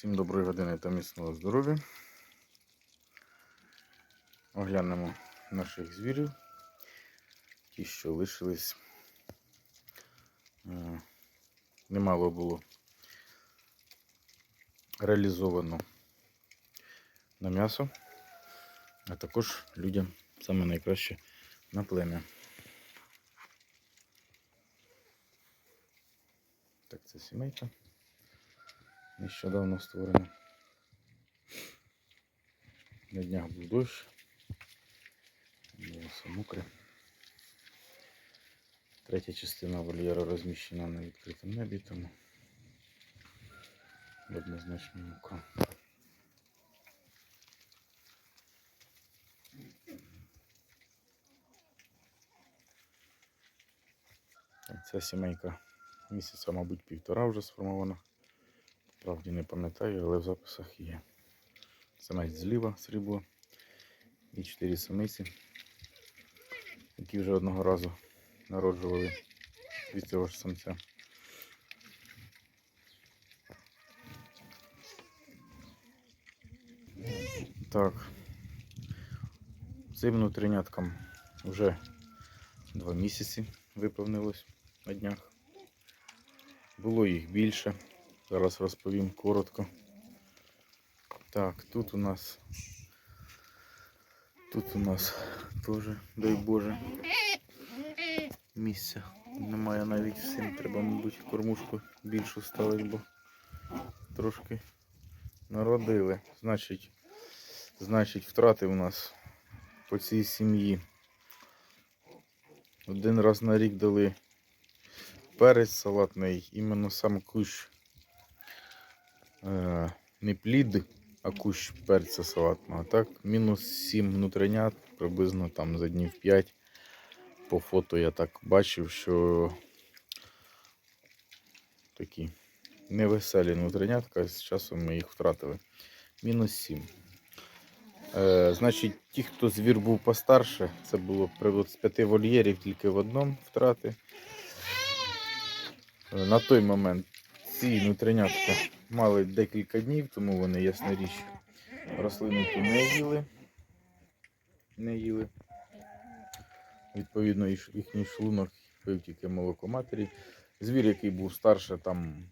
Всім доброї години та міцного здоров'я. Оглянемо наших звірів. Ті, що лишились. Е, Немало було реалізовано на м'ясо, а також людям саме найкраще на плем'я. Так, це сімейка. Нещодавно створена. На днях був дощ. Було все мокре. Третя частина вольєру розміщена на відкритому небі, тому однозначно мокро. Ця сімейка місяця, мабуть, півтора вже сформована. Правді не пам'ятаю, але в записах є. Самець зліва срібло і чотири самиці, які вже одного разу народжували від цього ж самця. Так. Цим внутріняткам вже два місяці виповнилось на днях. Було їх більше. Зараз розповім коротко. Так, тут у нас тут у нас теж, дай Боже, місця. Немає навіть всім. Треба, мабуть, кормушку більшу ставити, бо трошки народили. Значить, значить, втрати у нас по цій сім'ї. Один раз на рік дали перець салатний, іменно сам кущ. Е, не плід, а кущ перця салатного. Так, мінус 7 внутренят, приблизно там за днів 5. По фото я так бачив, що такі невеселі внутренятка, з часом ми їх втратили. Мінус 7. Е, значить, ті, хто звір був постарше, це було привод з 5 вольєрів тільки в одному втрати. Е, На той момент ці внутренятка мали декілька днів, тому вони, ясна річ, рослину не їли. Не їли. Відповідно, їхній шлунок пив тільки молоко матері. Звір, який був старше там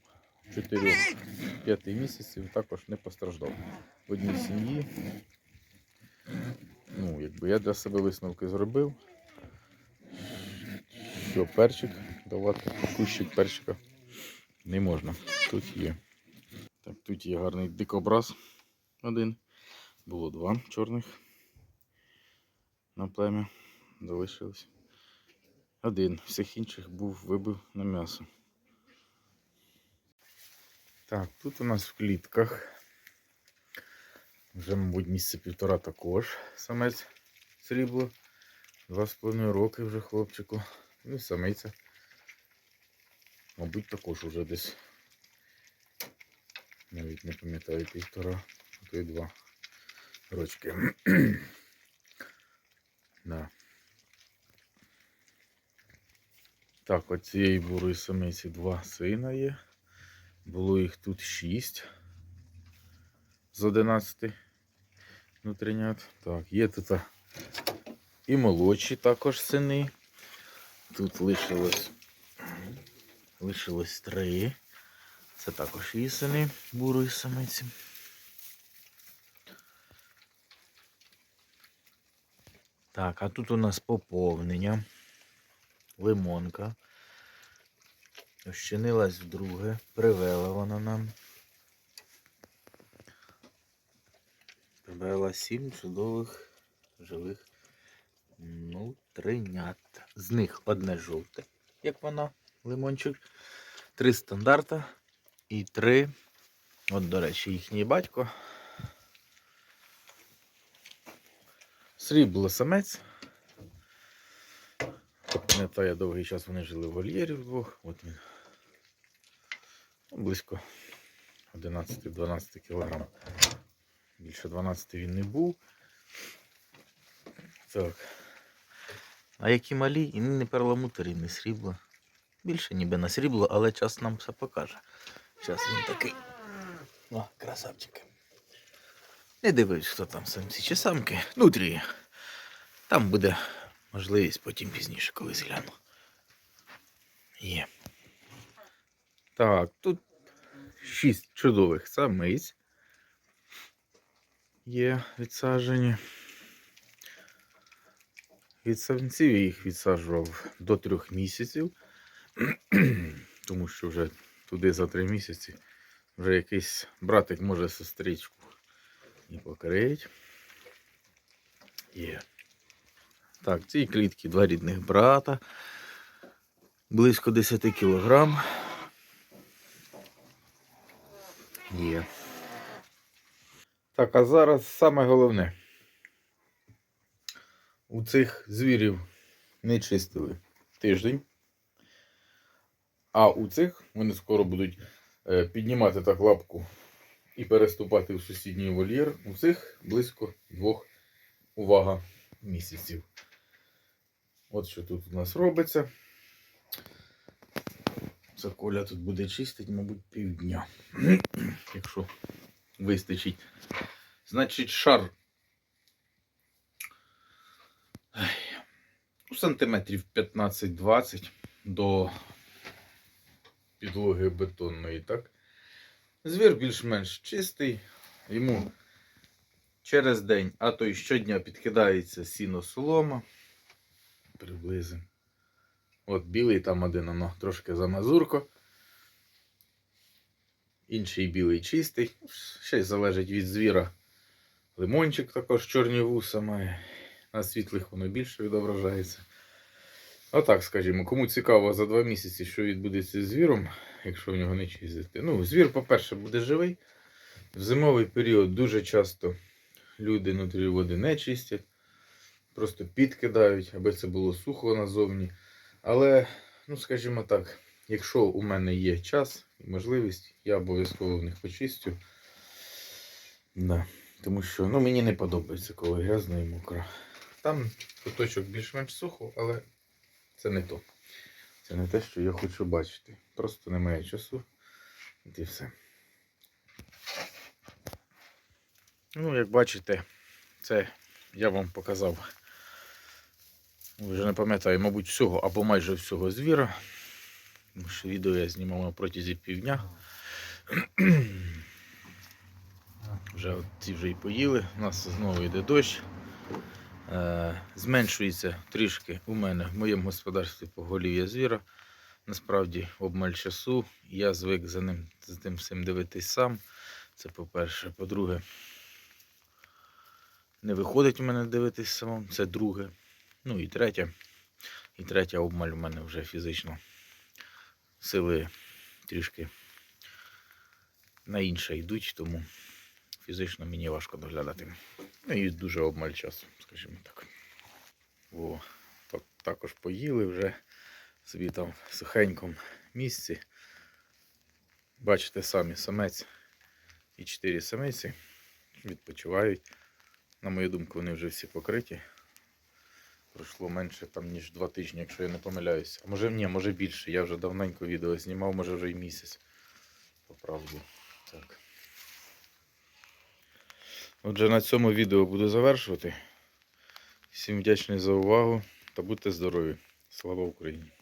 4-5 місяців, також не постраждав. В одній сім'ї. Ну, якби я для себе висновки зробив, що перчик давати, кущик перчика не можна. Тут є. Так, тут є гарний дикобраз один. Було два чорних на плем'я. Залишилось. Один. Всіх інших був вибив на м'ясо. Так, тут у нас в клітках. Вже, мабуть, місяця півтора також самець срібло. Два з половиною роки вже хлопчику. Ну і самиця. Мабуть, також уже десь. Навіть не пам'ятаю півтора, а то й два рочки. да. Так, от цієї бурої самиці два сина є. Було їх тут шість з 11 внутрінят. Так, є тут і молодші також сини. Тут лишилось лишилось три. Це також її сини бурої самиці. Так, а тут у нас поповнення. Лимонка. Ощинилась вдруге, привела вона нам. Привела сім чудових живих нутринят. З них одне жовте, як вона, лимончик. Три стандарта і три. От, до речі, їхній батько. Срібло самець. Пам'ятаю, довгий час вони жили в вольєрі вдвох. От він. Ну, Близько 11-12 кг. Більше 12 він не був. Так. А які малі, і не перламутр, і не срібло. Більше ніби на срібло, але час нам все покаже. Час він такий О, красавчики. Не дивись, хто там самці чи самки. Нутрі. Там буде можливість потім пізніше колись гляну. Є. Так, тут шість чудових самиць. Є відсаджені. Від самців я їх відсаджував до трьох місяців, тому що вже туди за три місяці вже якийсь братик може сестричку і покрить. Є. Так, в цій клітці два рідних брата. Близько 10 кілограм. Є. Так, а зараз саме головне. У цих звірів не чистили тиждень. А у цих вони скоро будуть е, піднімати так лапку і переступати в сусідній вольєр. У цих близько двох увага місяців. От що тут у нас робиться. Це Коля тут буде чистить, мабуть, півдня. Якщо вистачить. Значить, шар. Ай, ну, сантиметрів 15-20 до підлоги бетонної, так? Звір більш-менш чистий. Йому через день, а то й щодня підкидається сіно солома. Приблизимо. От білий там один, воно трошки замазурко. Інший білий чистий. Ще й залежить від звіра. Лимончик також чорні вуса має. На світлих воно більше відображається. Отак, скажімо, кому цікаво за два місяці, що відбудеться з звіром, якщо в нього не чистити. Ну, звір, по-перше, буде живий. В зимовий період дуже часто люди внутрі води не чистять, просто підкидають, аби це було сухо назовні. Але, ну скажімо так, якщо у мене є час і можливість, я обов'язково в них почистю. Да. Тому що ну, мені не подобається, коли грязно і мокро. Там куточок більш-менш сухо, але це не то. Це не те, що я хочу бачити. Просто немає часу. І все. Ну, як бачите, це я вам показав. Вже не пам'ятаю, мабуть, всього або майже всього звіра. Тому що відео я знімав на протязі півдня. Вже от ці вже і поїли. У нас знову йде дощ. Е, зменшується трішки у мене в моєму господарстві поголів'я звіра. Насправді обмаль часу. Я звик за ним за тим всім дивитись сам. Це по-перше. По-друге, не виходить у мене дивитись самому. Це друге. Ну і третє. І третя обмаль у мене вже фізично. Сили трішки на інше йдуть, тому фізично мені важко доглядати. Ну і дуже обмаль часу, скажімо так. О, так, також поїли вже собі там в сухенькому місці. Бачите самі самець і чотири самиці відпочивають. На мою думку, вони вже всі покриті. Пройшло менше там, ніж два тижні, якщо я не помиляюся. А може ні, може більше. Я вже давненько відео знімав, може вже і місяць. По правді. Так. Отже, на цьому відео буду завершувати. Всім вдячний за увагу та будьте здорові. Слава Україні!